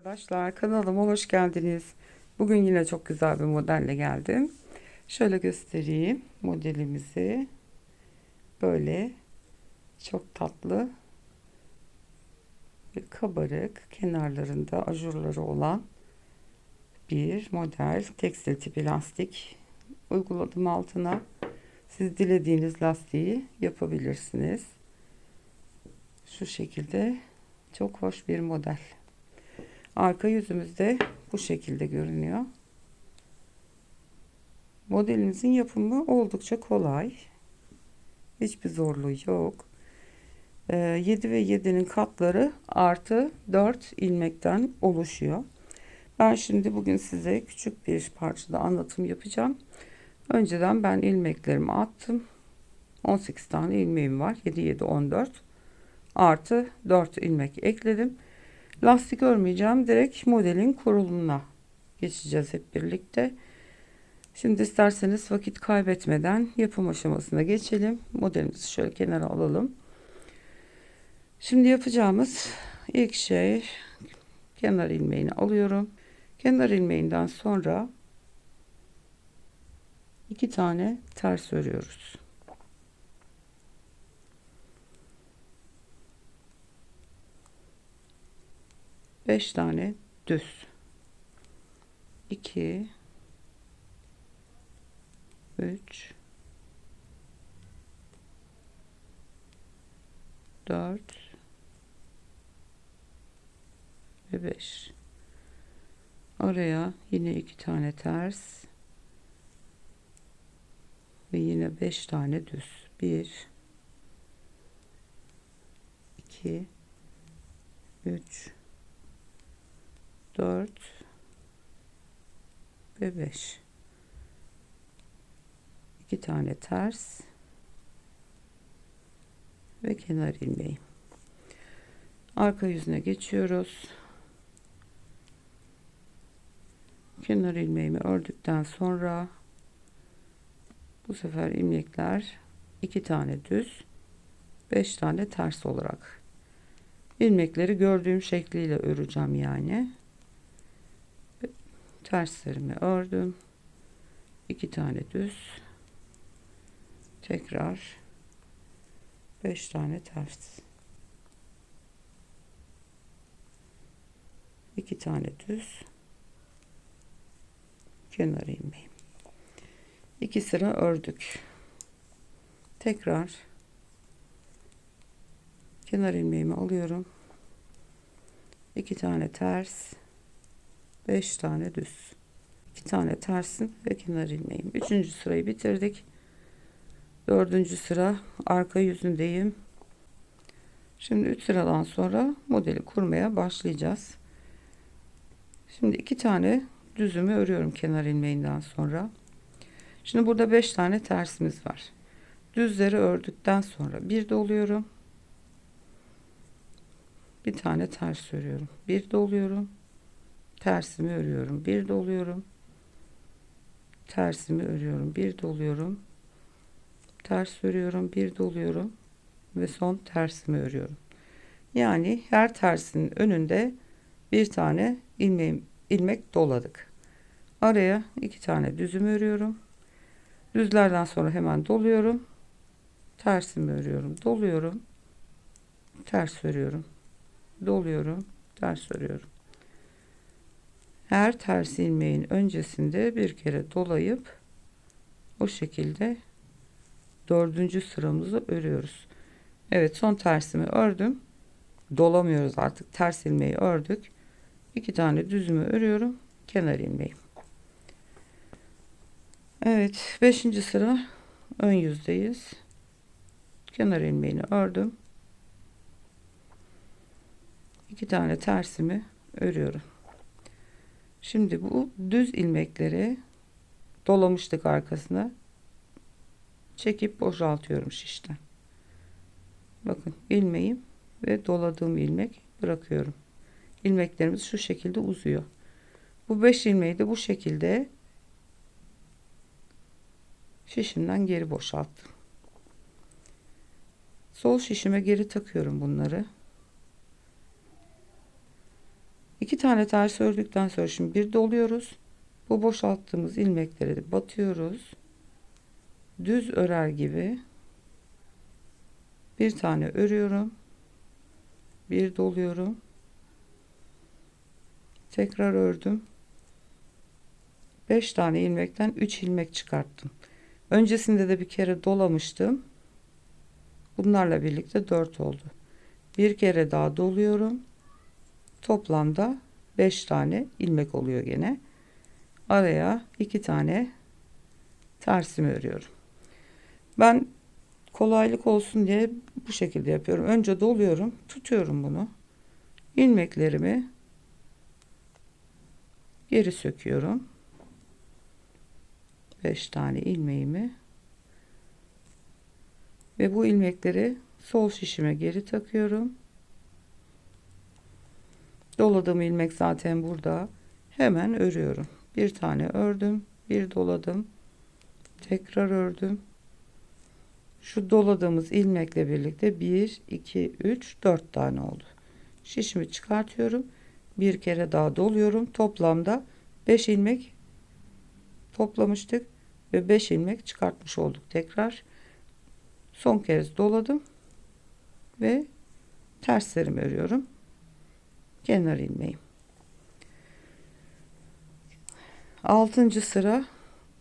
Arkadaşlar kanalıma hoş geldiniz. Bugün yine çok güzel bir modelle geldim. Şöyle göstereyim modelimizi. Böyle çok tatlı ve kabarık kenarlarında ajurları olan bir model tekstil tipi lastik uyguladım altına. Siz dilediğiniz lastiği yapabilirsiniz. Şu şekilde çok hoş bir model. Arka yüzümüzde bu şekilde görünüyor. Modelimizin yapımı oldukça kolay. Hiçbir zorluğu yok. 7 ee, ve 7'nin katları artı 4 ilmekten oluşuyor. Ben şimdi bugün size küçük bir parçada anlatım yapacağım. Önceden ben ilmeklerimi attım. 18 tane ilmeğim var. 7 7 14 artı 4 ilmek ekledim. Lastik örmeyeceğim. Direkt modelin kurulumuna geçeceğiz hep birlikte. Şimdi isterseniz vakit kaybetmeden yapım aşamasına geçelim. Modelimizi şöyle kenara alalım. Şimdi yapacağımız ilk şey kenar ilmeğini alıyorum. Kenar ilmeğinden sonra iki tane ters örüyoruz. 5 tane düz. 2 3 4 ve 5 araya yine iki tane ters. Ve yine 5 tane düz. 1 2 3 4 ve 5 2 tane ters ve kenar ilmeği. Arka yüzüne geçiyoruz. Kenar ilmeğimi ördükten sonra bu sefer ilmekler iki tane düz 5 tane ters olarak. İlmekleri gördüğüm şekliyle öreceğim yani terslerimi ördüm. iki tane düz. Tekrar beş tane ters. iki tane düz. Kenar ilmeğim. iki sıra ördük. Tekrar kenar ilmeğimi alıyorum. iki tane ters 5 tane düz. 2 tane tersin ve kenar ilmeğim. 3. sırayı bitirdik. 4. sıra arka yüzündeyim. Şimdi 3 sıradan sonra modeli kurmaya başlayacağız. Şimdi 2 tane düzümü örüyorum kenar ilmeğinden sonra. Şimdi burada 5 tane tersimiz var. Düzleri ördükten sonra bir doluyorum. Bir tane ters örüyorum. Bir doluyorum tersimi örüyorum bir doluyorum. Tersimi örüyorum bir doluyorum. Ters örüyorum bir doluyorum. Ve son tersimi örüyorum. Yani her tersinin önünde bir tane ilmeğim, ilmek doladık. Araya iki tane düzüm örüyorum. Düzlerden sonra hemen doluyorum. Tersimi örüyorum doluyorum. Ters örüyorum doluyorum ters örüyorum her ters ilmeğin öncesinde bir kere dolayıp o şekilde dördüncü sıramızı örüyoruz. Evet son tersimi ördüm. Dolamıyoruz artık. Ters ilmeği ördük. iki tane düzümü örüyorum. Kenar ilmeği. Evet. Beşinci sıra ön yüzdeyiz. Kenar ilmeğini ördüm. iki tane tersimi örüyorum. Şimdi bu düz ilmekleri dolamıştık arkasına. Çekip boşaltıyorum şişten. Bakın ilmeğim ve doladığım ilmek bırakıyorum. İlmeklerimiz şu şekilde uzuyor. Bu 5 ilmeği de bu şekilde şişimden geri boşalttım. Sol şişime geri takıyorum bunları. İki tane ters ördükten sonra şimdi bir doluyoruz. Bu boşalttığımız ilmekleri de batıyoruz. Düz örer gibi bir tane örüyorum. Bir doluyorum. Tekrar ördüm. 5 tane ilmekten 3 ilmek çıkarttım. Öncesinde de bir kere dolamıştım. Bunlarla birlikte 4 oldu. Bir kere daha doluyorum. Toplamda 5 tane ilmek oluyor gene. Araya 2 tane tersimi örüyorum. Ben kolaylık olsun diye bu şekilde yapıyorum. Önce doluyorum, tutuyorum bunu. ilmeklerimi geri söküyorum. 5 tane ilmeğimi ve bu ilmekleri sol şişime geri takıyorum. Doladığım ilmek zaten burada. Hemen örüyorum. Bir tane ördüm, bir doladım. Tekrar ördüm. Şu doladığımız ilmekle birlikte 1 2 3 4 tane oldu. Şişimi çıkartıyorum. Bir kere daha doluyorum. Toplamda 5 ilmek toplamıştık ve 5 ilmek çıkartmış olduk tekrar. Son kez doladım ve terslerimi örüyorum. Kenar ilmeğim. 6. sıra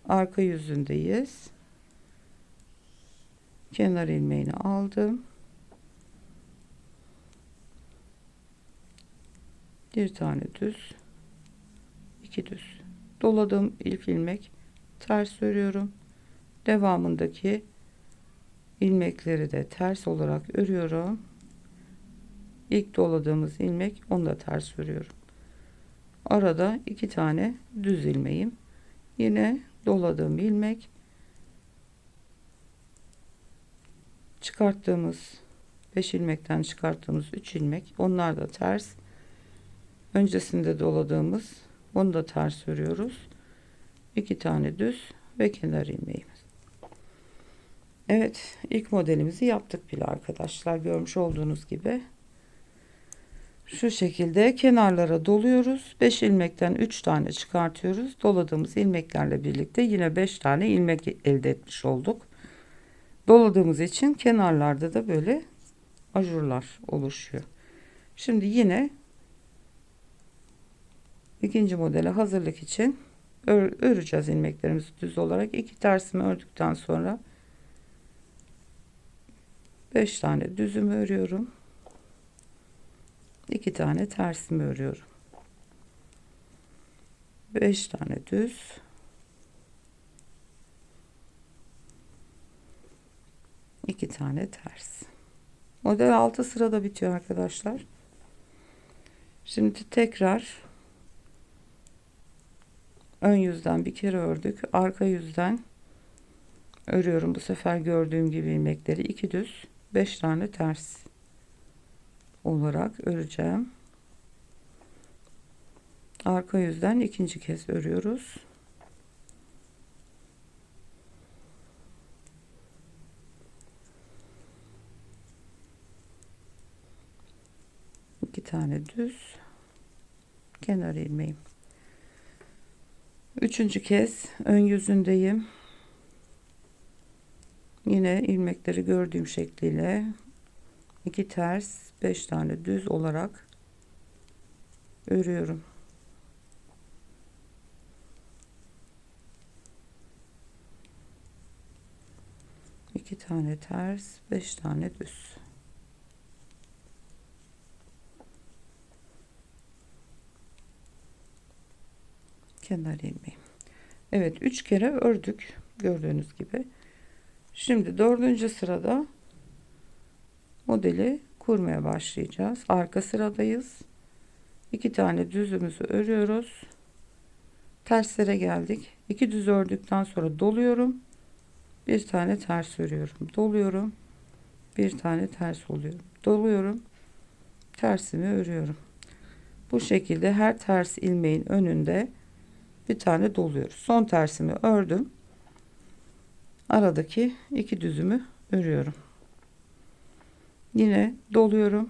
arka yüzündeyiz. Kenar ilmeğini aldım. Bir tane düz, iki düz. Doladığım ilk ilmek ters örüyorum. Devamındaki ilmekleri de ters olarak örüyorum. İlk doladığımız ilmek onu da ters örüyorum. Arada iki tane düz ilmeğim. Yine doladığım ilmek. Çıkarttığımız 5 ilmekten çıkarttığımız 3 ilmek onlar da ters. Öncesinde doladığımız onu da ters örüyoruz. İki tane düz ve kenar ilmeğimiz. Evet ilk modelimizi yaptık bile arkadaşlar. Görmüş olduğunuz gibi şu şekilde kenarlara doluyoruz 5 ilmekten 3 tane çıkartıyoruz doladığımız ilmeklerle birlikte yine 5 tane ilmek elde etmiş olduk doladığımız için kenarlarda da böyle ajurlar oluşuyor. Şimdi yine ikinci modele hazırlık için ör, öreceğiz ilmeklerimizi düz olarak. iki tersimi ördükten sonra 5 tane düzümü örüyorum. 2 tane tersimi örüyorum. 5 tane düz iki tane ters. Model 6 sırada bitiyor arkadaşlar. Şimdi tekrar ön yüzden bir kere ördük. Arka yüzden örüyorum. Bu sefer gördüğüm gibi ilmekleri iki düz, beş tane ters olarak öreceğim. Arka yüzden ikinci kez örüyoruz. iki tane düz kenar ilmeğim üçüncü kez ön yüzündeyim yine ilmekleri gördüğüm şekliyle iki ters beş tane düz olarak örüyorum iki tane ters beş tane düz kenar ilmeğim. Evet 3 kere ördük gördüğünüz gibi. Şimdi dördüncü sırada modeli kurmaya başlayacağız. Arka sıradayız. İki tane düzümüzü örüyoruz. Terslere geldik. İki düz ördükten sonra doluyorum. Bir tane ters örüyorum. Doluyorum. Bir tane ters oluyorum. Doluyorum. Tersimi örüyorum. Bu şekilde her ters ilmeğin önünde bir tane doluyoruz. Son tersimi ördüm. Aradaki iki düzümü örüyorum. Yine doluyorum.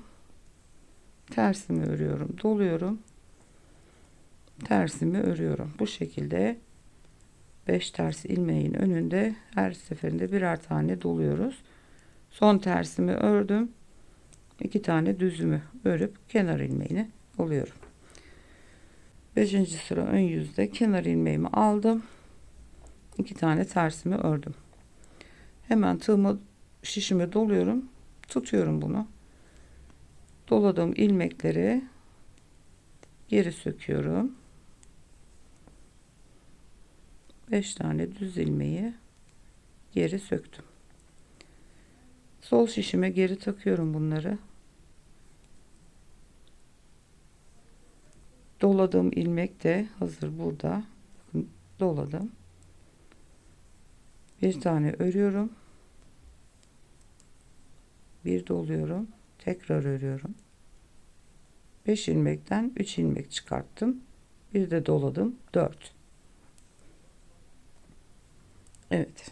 Tersimi örüyorum. Doluyorum. tersimi örüyorum. Bu şekilde 5 ters ilmeğin önünde her seferinde birer tane doluyoruz. Son tersimi ördüm. 2 tane düzümü örüp kenar ilmeğini doluyorum. 5. sıra ön yüzde kenar ilmeğimi aldım. 2 tane tersimi ördüm. Hemen tığımı şişime doluyorum. Tutuyorum bunu. Doladığım ilmekleri geri söküyorum. 5 tane düz ilmeği geri söktüm. Sol şişime geri takıyorum bunları. Doladığım ilmek de hazır burada. Doladım. Bir tane örüyorum. Bir doluyorum. Tekrar örüyorum. 5 ilmekten 3 ilmek çıkarttım. Bir de doladım. 4. Evet.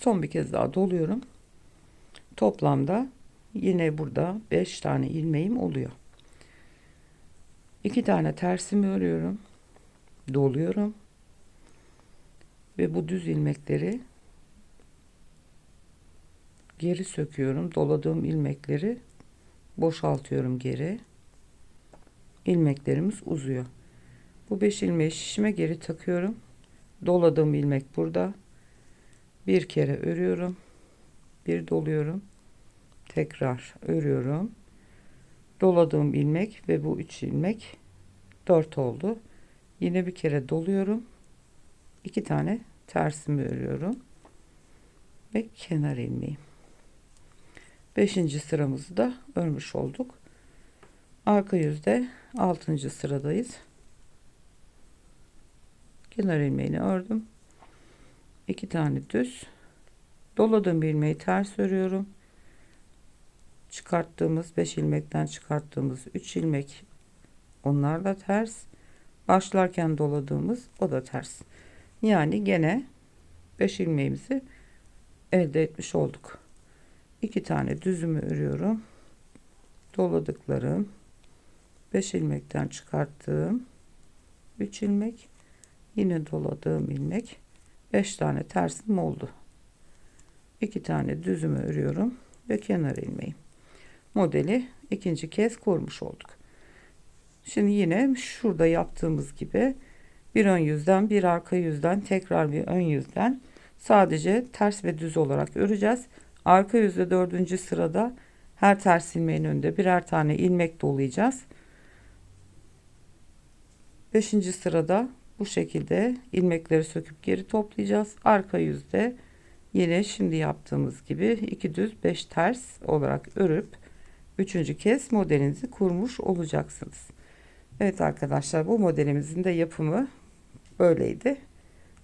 Son bir kez daha doluyorum. Toplamda yine burada 5 tane ilmeğim oluyor. 2 tane tersimi örüyorum. Doluyorum. Ve bu düz ilmekleri geri söküyorum. Doladığım ilmekleri boşaltıyorum geri. İlmeklerimiz uzuyor. Bu 5 ilmeği şişime geri takıyorum. Doladığım ilmek burada. Bir kere örüyorum. Bir doluyorum. Tekrar örüyorum. Doladığım ilmek ve bu 3 ilmek 4 oldu. Yine bir kere doluyorum. 2 tane tersimi örüyorum. Ve kenar ilmeği. 5. sıramızı da örmüş olduk. Arka yüzde 6. sıradayız. Kenar ilmeğini ördüm. 2 tane düz. Doladığım bir ilmeği ters örüyorum. Çıkarttığımız 5 ilmekten çıkarttığımız 3 ilmek onlar da ters. Başlarken doladığımız o da ters. Yani gene 5 ilmeğimizi elde etmiş olduk. 2 tane düzümü örüyorum. Doladıklarım 5 ilmekten çıkarttığım 3 ilmek yine doladığım ilmek 5 tane tersim oldu. 2 tane düzümü örüyorum ve kenar ilmeği. Modeli ikinci kez kurmuş olduk. Şimdi yine şurada yaptığımız gibi bir ön yüzden bir arka yüzden tekrar bir ön yüzden sadece ters ve düz olarak öreceğiz. Arka yüzde dördüncü sırada her ters ilmeğin önünde birer tane ilmek dolayacağız. Beşinci sırada bu şekilde ilmekleri söküp geri toplayacağız. Arka yüzde yine şimdi yaptığımız gibi iki düz beş ters olarak örüp üçüncü kez modelinizi kurmuş olacaksınız. Evet arkadaşlar bu modelimizin de yapımı böyleydi.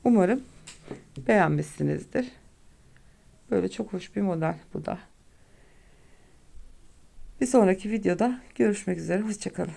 Umarım beğenmişsinizdir. Böyle çok hoş bir model bu da. Bir sonraki videoda görüşmek üzere. Hoşçakalın.